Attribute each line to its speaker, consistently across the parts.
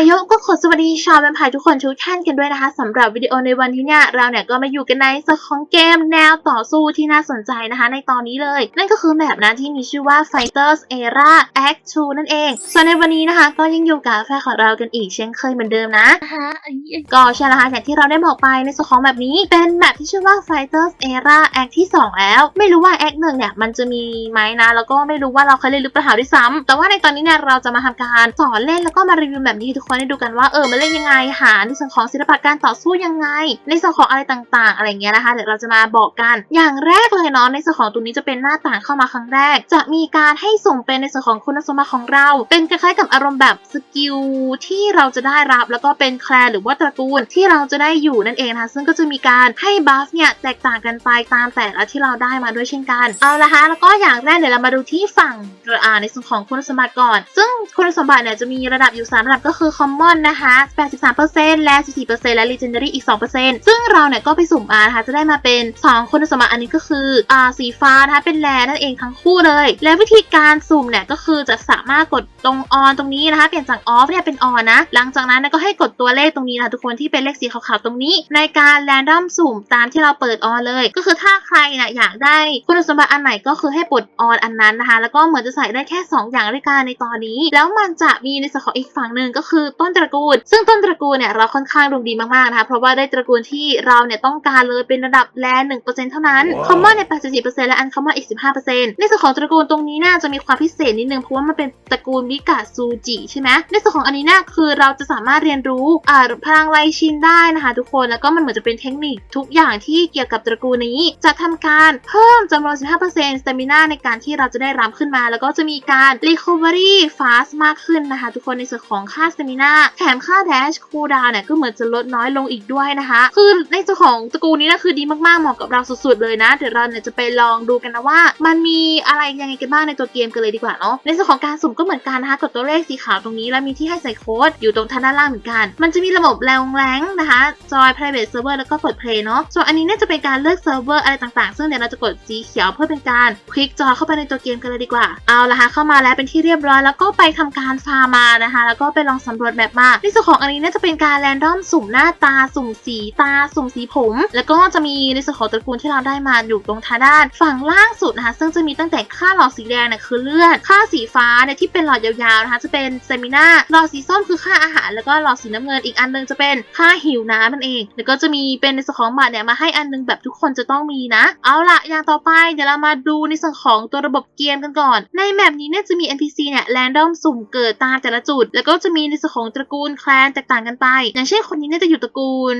Speaker 1: ายกก็ขอสวัสดีชาวแวมไพร์ทุกคนทุกท่านกันด้วยนะคะสำหรับวิดีโอในวันที่เนี่ยเราเนี่ยก็มาอยู่กันในสของเกมแนวต่อสู้ที่น่าสนใจนะคะในตอนนี้เลย นั่นก็คือแบบนะที่มีชื่อว่า Fighters Era Act 2นั่นเองส่วนในวันนี้นะคะ ก็ยังอยู่กับแฟนของเรากันอีกเช่นเคยเหมือนเดิมนะนะคะก็ใช่ล้วค่ะอย่างที่เราได้บอกไปในส่วนของแบบนี้เป็นแบบที่ชื่อว่า Fighters Era Act ที่ 2 แล้ว ไม่รู้ว่า Act 1เนี่ยมันจะมีไหมนะแล้วก็ไม่รู้ว่าเราเคยเล่นหรือเปล่าด้วยซ้ำแต่ว่าในตอนนี้เนี่ยเราจะมาทำการสอนเล่นแล้วก็มารีวิวแบบนี้ทุกคนได้ดูกันว่าเออมันเล่นยังไงหาในส่วนของศิลปะการต่อสู้ยังไง ในส่วนของอะไรต่างๆ อะไรเงี้ยนะคะเดี๋ยวเราจะมาบอกกันอย่างแรกเลยเนาะในส่วนของตัวนี้จะเป็นหน้าต่างเข้ามาครั้งแรก จะมีการให้ส่งเป็นในส่วนของคุณสมบัติของเรา เป็นคล้ายๆกับอารมณ์แบบสกิลที่เราจะได้รับแล้วก็เป็นแคลนหรือว่าตระกูลที่เราจะได้อยู่นั่นเองนะคะซึ่งก็จะมีการให้บัฟเนี่ยแตกต่างกันไปตามแต่ละที่เราได้มาด้วยเช่นกันเอาละคะแล้วก็อย่างแรกเดี๋ยวเรามาดูที่ฝั่งในส่วนของคุณสมบัติก่อน ซึ่งคุณสมบัติเนี่ยจะมีระดับอยู่3ระดับก็คือ common นะคะ 83%และ 14%และ legendary อีก 2%ซึ่งเราเนี่ยก็ไปสุ่มมานะคะจะได้มาเป็น 2 คุณสมบัติอันนี้ก็คืออ่าสีฟ้านะคะเป็นแลนั่นเองทั้งคู่เลย และวิธีการสุ่มเนี่ยก็คือจะสามารถกดตรง on ตรงนี้นะคะ เปลี่ยนจาก off เนี่ยเป็น on นนะ หลังจากนั้นก็ให้กดตัวเลขตรงนี้นะะทุกคนที่เป็นเลขสีขาวๆตรงนี้ ในการ random สุ่มตามที่เราเปิด on เลย ก็คือถ้าใครเนี่ยอยากได้คุณสมบัติอันไหนก็คือให้ปลด on อันนั้นนะคะ แล้วก็เหมือนจะใส่ได้แค่ 2 อย่างด้วยกันในตอนนี้ แล้วมันจะมีในส่วนของอีกฝั่งหนึ่งก็คือต้นตระกูล ซึ่งต้นตระกูลเนี่ยเราค่อนข้างดวงดีมากๆนะคะเพราะว่าได้ตระกูลที่เราเนี่ยต้องการเลยเป็นระดับแลหนึ่งเปอร์เซ็นต์เท่านั้นคอมมอนเนี่ย84%และอันคอมมอนอีก15%ในส่วนของตระกูลตรงนี้น่าจะมีความพิเศษนิดนึงเพราะว่ามันเป็นตระกูลมิกาซูจิใช่ไหมในส่วนของอันนี้น่าคือเราจะสามารถเรียนรู้อ่าพลังไลชินได้นะคะทุกคนแล้วก็มันเหมือนจะเป็นเทคนิคทุกอย่างที่เกี่ยวกับตระกูลนี้ จะทำการเพิ่มจำนวน 15% stamina ในการที่เราจะได้รับขึ้นมา แล้วก็จะมีการ recovery fast มากขึ้นนะคะทุกคนในส่วนของค่า stamina แถมค่า dash cooldown เนี่ยก็เหมือนจะลดน้อยลงอีกด้วยนะคะ คือในส่วนของตระกูลนี้นะคือดีมากๆเหมาะกับเราสุดๆเลยนะ เดี๋ยวเราเนี่ยจะไปลองดูกันนะว่า มันมีอะไรยังไงกันบ้างในตัวเกมกันเลยดีกว่าเนาะในส่วนของการสุ่มก็เหมือนกันนะคะกดตัวเลขสีขาวตรงนี้แล้วมีที่ให้ใส่โค้ดอยู่ตรงทางด้านล่างเหมือนกัน มันจะมีระบบแรงแรงนะคะจอย private server แล้วก็กด play เนาะส่วนอันนี้เนี่ยจะเป็นการเลือกเซิร์ฟเวอร์อะไรต่างๆ ซึ่งเดี๋ยวเราจะกดสีเขียวเพื่อเป็นการคลิกจอเข้าไปในตัวเกมกันเลยดีกว่าเอาละค่ะเข้ามาแล้วเป็นที่เรียบร้อยแล้วก็ไปทำการฟาร์มานะคะ แล้วก็ไปลองสำรวจแบบมาในส่วนของอันนี้เนี่ยจะเป็นการแรนดอมสุ่มหน้าตาสุ่มสีตาสุ่มสีผม แล้วก็จะมีในส่วนของตระกูลที่เราได้มาอยู่ตรงทางด้าน ฝั่งล่างสุดนะคะ ซึ่งจะมีตั้งแต่ค่าหลอดสีแดงเนี่ยคือเลือด ค่าสีฟ้าเนี่ยที่เป็นหลอดยาวๆนะคะ จะเป็นเซมินาหลอดสีส้มคือค่าอาหาร แล้วก็หลอดสีน้ำเงินอีกอันนึงจะเป็นค่าหิวน้ำนั่นเอง แล้วก็จะมีเป็นในส่วนของบัตรเนี่ยมาให้อันนึงแบบทุกคนจะต้องมีนะ เอาละอย่างต่อไปเดี๋ยวเรามาดูในส่วนของตัวระบบเกมกันก่อน ในแมปนี้เนี่ยจะมี NPC เนี่ยแรนดอมสุ่มเกิดตามแต่ละจุด แล้วก็จะมีในสของตระกูลแคลนแตกต่างกันไป อย่างเช่นคนนี้เนี่ยจะอยู่ตระกูล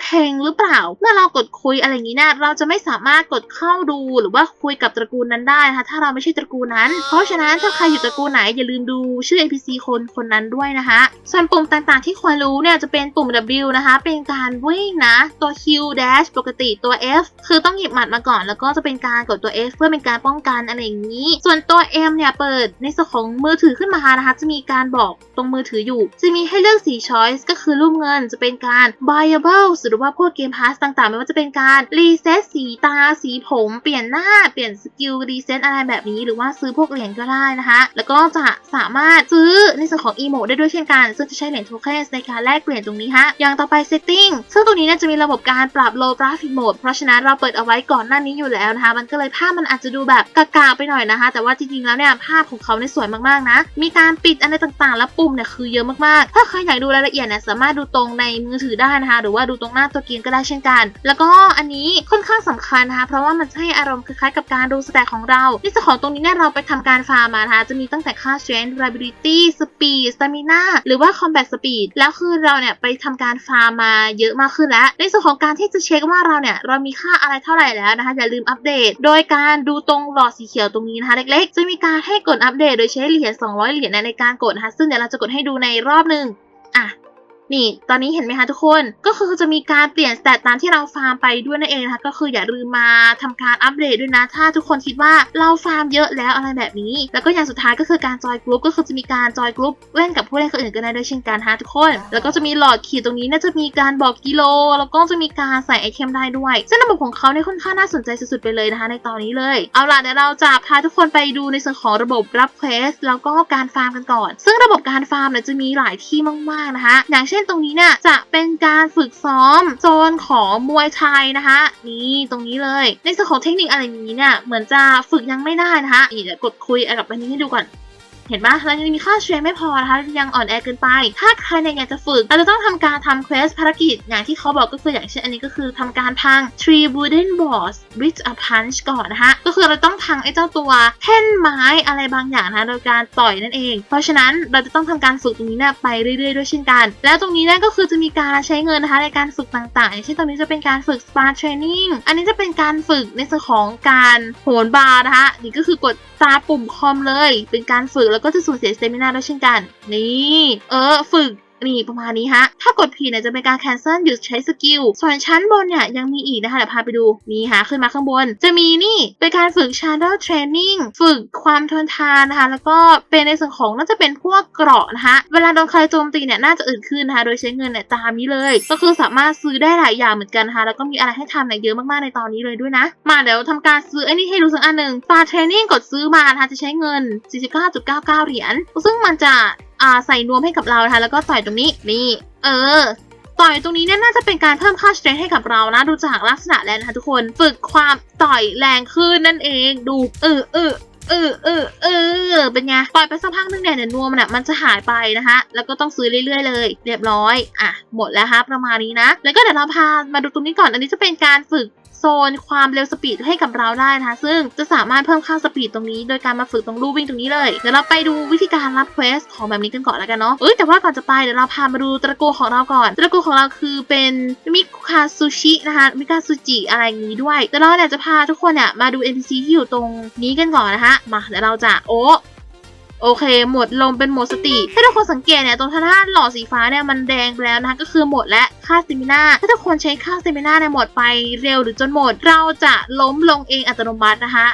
Speaker 1: เพลงหรือเปล่า เมื่อเรากดคุยอะไรอย่างนี้เนะเราจะไม่สามารถกดเข้าดูหรือว่าคุยกับตระกูลนั้นได้นะคะถ้าเราไม่ใช่ตระกูลนั้น เพราะฉะนั้นถ้าใครอยู่ตระกูลไหนอย่าลืมดูชื่อ NPC คนคนนั้นด้วยนะคะส่วนปุ่มต่างๆที่ควรรู้เนี่ยจะเป็นปุ่ม W นะคะ เป็นการวิ่งนะ ตัว Q dash ปกติตัว F คือต้องหยิบหมัดมาก่อน แล้วก็จะเป็นการกดตัว F เพื่อเป็นการป้องกันอะไรอย่างนี้ ส่วนตัว M เนี่ยเปิดในส่วนของมือถือขึ้นมานะคะ จะมีการบอกตรงมือถืออยู่ จะมีให้เลือก4 choice ก็คือรูปเงินจะเป็นการ buyable หรือว่าพวกเกมพาสต่างๆ ไม่ว่าจะเป็นการรีเซ็ตสีตาสีผมเปลี่ยนหน้าเปลี่ยนสกิลรีเซ็ตอะไรแบบนี้ หรือว่าซื้อพวกเหรียญก็ได้นะคะ แล้วก็จะสามารถซื้อในส่วนของอีโมได้ด้วยเช่นกัน ซึ่งจะใช้เหรียญโทเค็นในการแลกเปลี่ยนตรงนี้ฮะอย่างต่อไป setting ซึ่งตรงนี้เนี่ยจะมีระบบการปรับ low graphic mode เพราะฉะนั้นเราเปิดเอาไว้ก่อนหน้านี้อยู่แล้วนะคะ มันก็เลยภาพมันอาจจะดูแบบกากๆไปหน่อยนะคะ แต่ว่าจริงๆแล้วเนี่ยภาพของเขาเนี่ยสวยมากๆนะ มีการปิดอะไรต่างๆ แล้วปุ่มเนี่ยคือเยอะมากๆ ถ้าใครอยากดูรายละเอียดเนี่ยสามารถดูตรงในมือถือได้นะคะ หรือว่าดูตรงหน้าตัวเกมก็ได้เช่นกัน แล้วก็อันนี้ค่อนข้างสำคัญนะคะเพราะว่ามันให้อารมณ์คล้ายๆกับการดูสแตทของเราในส่วนของตรงนี้เนี่ยเราไปทำการฟาร์มมานะคะจะมีตั้งแต่ค่า strength durability speed stamina หรือว่า combat speed แล้วคือเราเนี่ยไปทำการฟาร์มมาเยอะมากขึ้นแล้ว ในส่วนของการที่จะเช็คว่าเราเนี่ยเรามีค่าอะไรเท่าไหร่แล้วนะคะอย่าลืมอัปเดต โดยการดูตรงหลอดสีเขียวตรงนี้นะคะเล็กๆ จะมีการให้กดอัปเดตโดยใช้เหรียญ200 เหรียญในการกดนะคะซึ่งเดี๋ยวเราจะกดให้ดูในรอบหนึ่งอะ นี่ตอนนี้เห็นไหมคะทุกคนก็คือจะมีการเปลี่ยนสเตตตามที่เราฟาร์มไปด้วยนั่นเองนะคะก็คืออย่าลืมมาทำการอัปเดตด้วยนะ ถ้าทุกคนคิดว่าเราฟาร์มเยอะแล้วอะไรแบบนี้ แล้วก็อย่างสุดท้ายก็คือการจอยกลุ่มก็คือจะมีการจอยกลุ่มเล่นกับผู้เล่นคนอื่นก็ได้ด้วยเช่นกันฮะทุกคน แล้วก็จะมีหลอดขีดตรงนี้น่าจะมีการบอกกิโล แล้วก็จะมีการใส่ไอเทมได้ด้วย ซึ่งระบบของเขาเนี่ยค่อนข้างน่าสนใจสุดๆไปเลยนะคะ ในตอนนี้เลย เอาล่ะเดี๋ยวเราจะพาทุกคนไปดูในส่วนของระบบรับเควสแล้วก็การฟาร์มกันก่อน ซึ่งระบบการฟาร์มเนี่ยจะมีหลายที่มากๆนะคะ อย่างเช่นตรงนี้เนี่ยจะเป็นการฝึกซ้อมโซนของมวยไทยนะคะ นี่ตรงนี้เลย ในส่วนของเทคนิคอะไรนี้เนี่ยเหมือนจะฝึกยังไม่ได้นะคะเดี๋ยวกดคุยกับอันนี้ให้ดูก่อน เห็นปะเรายังมีค่าเทรนไม่พอนะคะยังอ่อนแอเกินไป ถ้าใครเนี่ยอยากจะฝึกเราจะต้องทำการทำเควสภารกิจ อย่างที่เขาบอกก็คืออย่างเช่นอันนี้ก็คือทำการพัง tree wooden boss with a punch ก่อนนะคะก็คือเราต้องพังไอ้เจ้าตัวแท่นไม้อะไรบางอย่างนะคะโดยการต่อยนั่นเอง เพราะฉะนั้นเราจะต้องทำการฝึกตรงนี้เนี่ยไปเรื่อยๆด้วยเช่นกัน แล้วตรงนี้เนี่ยก็คือจะมีการใช้เงินนะคะในการฝึกต่างๆอย่างเช่นตรงนี้จะเป็นการฝึก spa training อันนี้จะเป็นการฝึกในส่วนของการโหนบาร์นะคะนี่ก็คือกดตาปุ่มคอมเลย เป็นการฝึกแล้วก็จะสูญเสียสเตมินาด้วยเช่นกัน นี่ เออ ฝึก นี่ประมาณนี้ฮะ ถ้ากดผิดเนี่ยจะเป็นการ cancel หยุดใช้สกิล ส่วนชั้นบนเนี่ยยังมีอีกนะคะเดี๋ยวพาไปดูนี่ฮะขึ้นมาข้างบน จะมีนี่เป็นการฝึก shadow training ฝึกความทนทานนะคะ แล้วก็เป็นในส่วนของน่าจะเป็นพวกเกราะนะคะ เวลาโดนใครโจมตีเนี่ยน่าจะอื่นขึ้นนะคะ โดยใช้เงินเนี่ยตามนี้เลย ก็คือสามารถซื้อได้หลายอย่างเหมือนกันนะคะแล้วก็มีอะไรให้ทำเนี่ยเยอะมากๆในตอนนี้เลยด้วยนะ มาเดี๋ยวทำการซื้อไอ้นี่ให้ดูสักอันหนึ่ง star training กดซื้อมานะคะจะใช้เงิน 49.99 เหรียญซึ่งมันจะ อ่าใส่นวมให้กับเรานะคะแล้วก็ต่อยตรงนี้นี่เออ ต่อยตรงนี้เนี่ยน่าจะเป็นการเพิ่มค่าสเตรนให้กับเรานะ ดูจากลักษณะแล้วนะคะทุกคนฝึกความต่อยแรงขึ้นนั่นเองดูเออเออเออเออเออเป็นไงปล่อยไปสักพักนึงเนี่ยเดี๋ยวนวมมันอะมันจะหายไปนะคะแล้วก็ต้องซื้อเรื่อยๆเลย เรียบร้อย อะ หมดแล้วครับประมาณนี้นะ แล้วก็เดี๋ยวเราพามาดูตรงนี้ก่อน อันนี้จะเป็นการฝึก ซนความเร็วสปีดให้กับเราได้นะคะซึ่งจะสามารถเพิ่มค่าสปีดตรงนี้ โดยการมาฝึกตรงลู่วิ่งตรงนี้เลยเดี๋ยวเราไปดูวิธีการรับเควสของแบบนี้กันก่อนแล้วกันเนาะเอ้ยแต่ว่าก่อนจะไปเดี๋ยวเราพามาดูตระกูลของเราก่อน ตระกูลของเราคือเป็นมิคาซูชินะคะมิคาซูจิอะไรอย่างนี้ด้วยเดี๋ยวเราเนี่ยจะพาทุกคนเนี่ยมาดู NPC ที่อยู่ตรงนี้กันก่อนนะคะมาเดี๋ยวเราจะโอ้ โอเค หมดลงเป็นหมดสติ ถ้าทุกคนสังเกตเนี่ยตรงท่าหลอดสีฟ้าเนี่ยมันแดงไปแล้วนะคะก็คือหมดและค่าสเตมินาถ้าทุกคนใช้ค่าสเตมินาเนี่ยหมดไปเร็วหรือจนหมด เราจะล้มลงเองอัตโนมัตินะคะ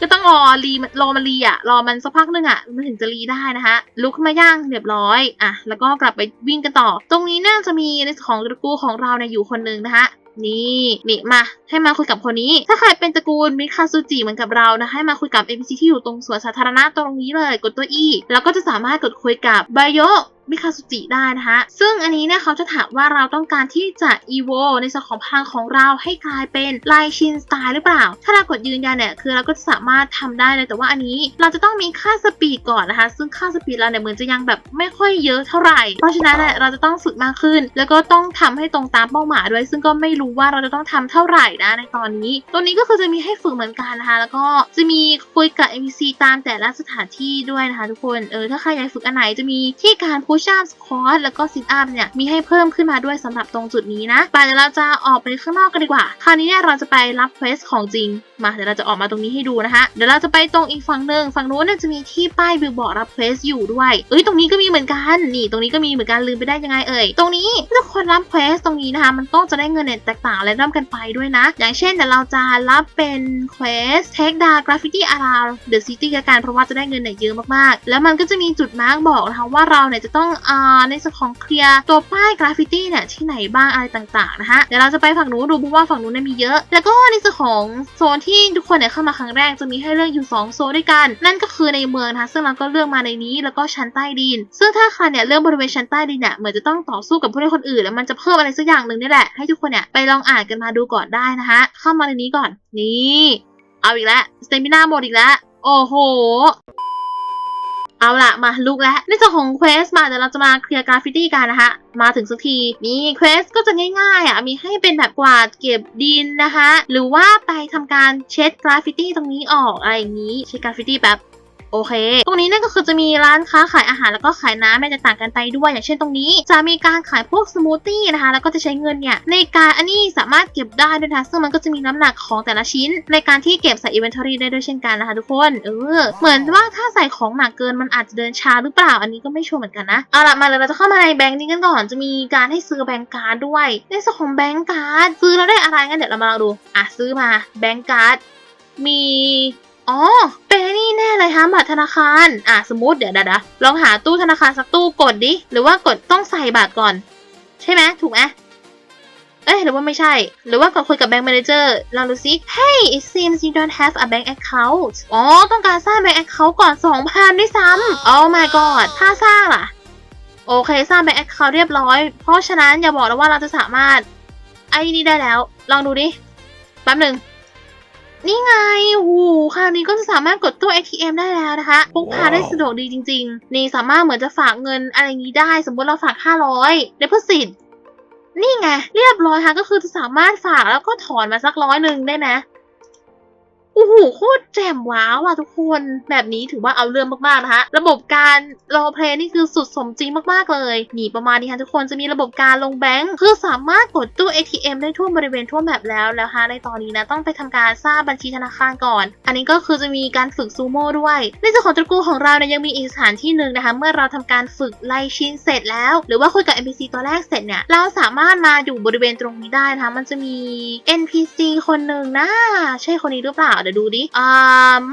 Speaker 1: ก็ต้องรอรีรอมันรีอะรอมันสักพักหนึงอะมันถึงจะรีได้นะคะลุกขึ้นมาย่างเรียบร้อยอะแล้วก็กลับไปวิ่งกันต่อ ตรงนี้น่าจะมีในของตระกูลของเราเนี่ยอยู่คนหนึ่งนะคะ นี่นี่มา ให้มาคุยกับคนนี้ ถ้าใครเป็นตระกูลมิคาซูจิเหมือนกับเรานะให้มาคุยกับ NPC ที่อยู่ตรงสวนสาธารณะตรงนี้เลย กดตัว E แล้วก็จะสามารถกดคุยกับไบโยมิคาซูจิได้นะคะซึ่งอันนี้เนี่ยเขาจะถามว่าเราต้องการที่จะ evo ในส่วนของพลังของเราให้กลายเป็นลายชินสไตล์หรือเปล่า ถ้าเรากดยืนยันเนี่ยคือเราก็จะสามารถทำได้เลยแต่ว่าอันนี้เราจะต้องมีค่าสปีดก่อนนะคะ ซึ่งค่าสปีดเราเนี่ยเหมือนจะยังแบบไม่ค่อยเยอะเท่าไหร่ เพราะฉะนั้นเนี่ยเราจะต้องฝึกมากขึ้น แล้วก็ต้องทำให้ตรงตามเป้าหมายด้วย ซึ่งก็ไม่รู้ว่าเราจะต้องทำเท่าไหร่นะในตอนนี้ ตัวนี้ก็คือจะมีให้ฝึกเหมือนกันนะคะ แล้วก็จะมีคุยกับ NPC ตามแต่ละสถานที่ด้วยนะคะทุกคนเออถ้าใครอยากฝึกอันไหนจะมีที่การ push up squat แล้วก็ sit up เนี่ยมีให้เพิ่มขึ้นมาด้วยสำหรับตรงจุดนี้นะไปเดี๋ยวเราจะออกไปข้างนอกกันดีกว่า คราวนี้เนี่ยเราจะไปรับเควสของจริงมาเดี๋ยวเราจะออกมาตรงนี้ให้ดูนะคะ เดี๋ยวเราจะไปตรงอีกฝั่งหนึ่งฝั่งนู้นเนี่ยจะมีที่ป้ายบิลบอร์ดรับเควสอยู่ด้วย เอ้ยตรงนี้ก็มีเหมือนกัน นี่ตรงนี้ก็มีเหมือนกันลืมไปได้ยังไงเอ่ย ตรงนี้ถ้าคนรับเควสตรงนี้นะคะ มันต้องจะได้เงินเนี่ยแตกต่างและร่วมกันไปด้วยนะ อย่างเช่นเดี๋ยวเราจะรับเป็นเควส take down graffiti around the city ละกันเพราะว่าจะได้เงินเนี่ยเยอะมากๆ แล้วมันก็จะมีจุดมาร์กบอกนะคะว่าเราเนี่ยจะต้องอ่าในส่วนของเคลียร์ตัวป้ายกราฟฟิตี้เนี่ยที่ไหนบ้างอะไรต่างๆนะคะเดี๋ยวเราจะไปฝั่งนู้นดูเพราะว่าฝั่งนู้นเนี่ยมีเยอะ แล้วก็ในส่วนของโซนที่ทุกคนเนี่ยเข้ามาครั้งแรกจะมีให้เลือกอยู่ 2 โซนด้วยกัน นั่นก็คือในเมืองนะคะซึ่งเราก็เลือกมาในนี้แล้วก็ชั้นใต้ดิน ซึ่งถ้าใครเนี่ยเลือกบริเวณชั้นใต้ดินเนี่ยเหมือนจะต้องต่อสู้กับผู้เล่นคนอื่น แล้วมันจะเพิ่มอะไรสักอย่างหนึ่งนี่แหละให้ทุกคนเนี่ยไปลองอ่านกันมาดูก่อนได้นะคะเข้ามาในนี้ก่อนนี่เอาอีกแล้วสเตมิน่าหมดอีกแล้วโอ้โห เอาละมาลุกแล้วในส่วนของเควสมาเดี๋ยวเราจะมาเคลียร์กราฟฟิตี้กันนะคะ มาถึงสักทีนี่เควสก็จะง่ายๆอะมีให้เป็นแบบกวาดเก็บดินนะคะ หรือว่าไปทำการเช็ดกราฟฟิตี้ตรงนี้ออกอะไรอย่างนี้เช็ดกราฟฟิตี้แบบ โอเค ตรงนี้นี่ยก็คือจะมีร้านค้าขายอาหารแล้วก็ขายน้ำไม่แตกต่างกันไปด้วย อย่างเช่นตรงนี้ จะมีการขายพวกสมูทตี้นะคะ แล้วก็จะใช้เงินเนี่ยในการอันนี้สามารถเก็บได้ด้วยนะซึ่งมันก็จะมีน้ำหนักของแต่ละชิ้น ในการที่เก็บใส่อินเวนทอรี่ได้ด้วยเช่นกันนะคะทุกคนเออเหมือนว่าถ้าใส่ของหนักเกินมันอาจจะเดินช้าหรือเปล่าอันนี้ก็ไม่ชัวร์เหมือนกันนะเอาละมาเลยเราจะเข้ามาในแบงค์นี้กันก่อนจะมีการให้ซื้อแบงค์การ์ดด้วยในส่วนของแบงค์การ์ดซื้อแล้วได้อะไรงั้นเดี๋ยวเรามาลองดูอะซื้อมาแบงค์การ์ดมี อ๋อ เป็นนี่แน่เลยฮะบัตรธนาคาร อะสมมติเดี๋ยวดี๋ยวเดี๋ยวลองหาตู้ธนาคารสักตู้กดดิ หรือว่ากดต้องใส่บัตรก่อน ใช่ไหมถูกไหมเอ้ยหรือว่าไม่ใช่ หรือว่ากดคุยกับแบงก์ m ม n นเจอร์ลองดูซิ Hey it seems you don't have a bank account อ๋อ ต้องการสร้าง bank account ก่อน 2,000 ด้วยซ้ำ Oh my god ถ้าสร้างล่ะ โอเค สร้าง bank account เรียบร้อย เพราะฉะนั้นอย่าบอกนะว่าเราจะสามารถ ไอ้นี่ได้แล้ว ลองดูดิ แป๊บหนึ่ง นี่ไงวูคราวนี้ก็จะสามารถกดตู้ ATM ได้แล้วนะคะพกพาได้สะดวกดีจริง ๆ นี่สามารถเหมือนจะฝากเงินอะไรอย่างนี้ได้ สมมติเราฝาก 500 deposit นี่ไง เรียบร้อยค่ะก็คือจะสามารถฝากแล้วก็ถอนมาสักร้อยหนึ่งได้ไหม โอ้โหโคตรแจ่มว้าวอะทุกคนแบบนี้ถือว่าเอาเรื่องมากๆนะคะ ระบบการรอเพลย์นี่คือสุดสมจริงมากๆเลยนี่ประมาณนี้ค่ะทุกคนจะมีระบบการลงแบงค์คือสามารถกดตู้ ATM ได้ทั่วบริเวณทั่วแมปแล้วแล้วฮะในตอนนี้นะต้องไปทำการสร้างบัญชีธนาคารก่อน อันนี้ก็คือจะมีการฝึกซูโม่ด้วยในส่วนของตระกูลของเราเนี่ยยังมีอีกสถานที่หนึ่งนะคะ เมื่อเราทำการฝึกไล่ชินเสร็จแล้ว หรือว่าคุยกับ NPC ตัวแรกเสร็จเนี่ยเราสามารถมาอยู่บริเวณตรงนี้ได้นะคะมันจะมี NPC คนหนึ่งนะใช่คนนี้หรือเปล่าเดี๋ยวดูดิอ่า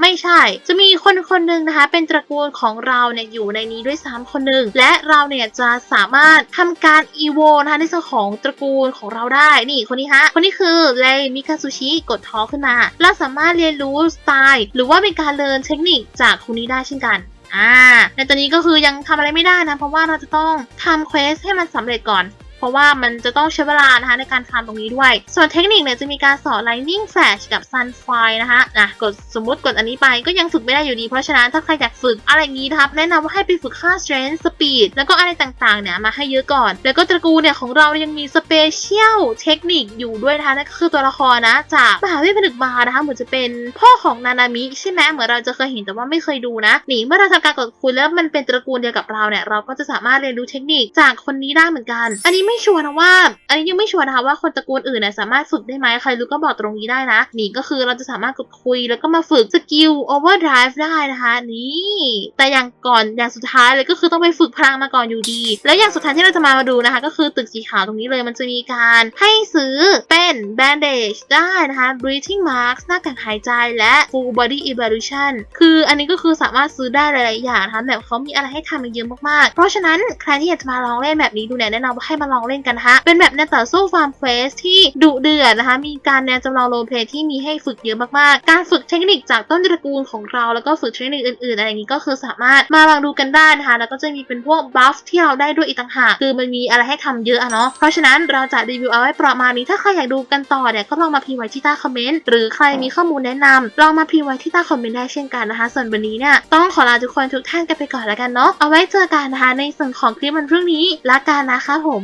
Speaker 1: ไม่ใช่ จะมีคนคนหนึ่งนะคะ เป็นตระกูลของเราเนี่ยอยู่ในนี้ด้วยซ้ำคนหนึ่งและเราเนี่ยจะสามารถทำการอีโวนะคะในส่วนของตระกูลของเราได้นี่คนนี้ฮะคนนี้คือเลมิคาซูชิกดท้อขึ้นมาเราสามารถเรียนรู้สไตล์ หรือว่าเป็นการเรียนเทคนิคจากคนนี้ได้เช่นกันอ่าในตอนนี้ก็คือยังทำอะไรไม่ได้นะ เพราะว่าเราจะต้องทำเควสให้มันสำเร็จก่อน เพราะว่ามันจะต้องใช้เวลานะคะในการทำตรงนี้ด้วย ส่วนเทคนิคเนี่ยจะมีการสอน Lightning Flash กับ Sunfire นะคะนะกดสมมติกดอันนี้ไปก็ยังฝึกไม่ได้อยู่ดี เพราะฉะนั้นถ้าใครอยากฝึกอะไรงนี้นะครับแนะนำว่าให้ไปฝึกค่า Strength Speed แล้วก็อะไรต่างๆเนี่ยมาให้เยอะก่อน แล้วก็ตระกูลเนี่ยของเรายังมี Special เทคนิคอยู่ด้วยนะคะนั่นก็คือตัวละครนะจากมหาวิทยาลัยบาร์นะคะเหมือนจะเป็นพ่อของนานามิใช่ไหมเหมือนเราจะเคยเห็นแต่ว่าไม่เคยดูนะนี่เมื่อเราทำการกดคุยแล้วมันเป็นตระกูลเดียวกับเราเนี่ยเราก็จะสามารถเรียนรู้เทคนิคจากคนนี้ได้เหมือนกัน อันนี้ไม่ชัวร์นะว่า อันนี้ยังไม่ชัวร์นะคะว่าคนตระกูลอื่นเนี่ยสามารถฝึกได้ไหมใครรู้ก็บอกตรงนี้ได้นะ นี่ก็คือเราจะสามารถกดคุยแล้วก็มาฝึกสกิล overdrive ได้นะคะนี่แต่อย่างก่อนอย่างสุดท้ายเลยก็คือต้องไปฝึกพลังมาก่อนอยู่ดี แล้วอย่างสุดท้ายที่เราจะมาดูนะคะ ก็คือตึกสีขาวตรงนี้เลยมันจะมีการให้ซื้อเป็น bandage ได้นะคะ breathing mask หน้ากากหายใจและ full body evolution คืออันนี้ก็คือสามารถซื้อได้หลายๆอย่างนะคะแบบเขามีอะไรให้ทำเยอะมากๆ เพราะฉะนั้นใครที่อยากจะมาลองเล่นแบบนี้ดูเนี่ยแนะนำว่าให้มาลองเล่นกันนะเป็นแบบแนวต่อสู้ฟาร์มเควสที่ดุเดือดนะคะ มีการแนวจำลองโรลเพลย์ที่มีให้ฝึกเยอะมากๆ การฝึกเทคนิคจากต้นตระกูลของเรา แล้วก็ฝึกเทคนิคอื่นๆอะไรอย่างนี้ก็คือสามารถมาลองดูกันได้นะคะ แล้วก็จะมีเป็นพวกบัฟที่เราได้ด้วยอีกต่างหาก คือมันมีอะไรให้ทำเยอะอะเนาะ เพราะฉะนั้นเราจะรีวิวเอาไว้ประมาณนี้ ถ้าใครอยากดูกันต่อเนี่ยก็ลองมาพิมพ์ไว้ที่ใต้คอมเมนต์ หรือใครมีข้อมูลแนะนำลองมาพิมพ์ไว้ที่ใต้คอมเมนต์ได้เช่นกันนะคะ ส่วนวันนี้เนี่ยต้องขอลาทุกคนทุกท่านกันไปก่อนแล้วกันเนาะ เอาไว้เจอกันนะคะในส่วนของคลิปมันเรื่งนี้ละกันนะคะผม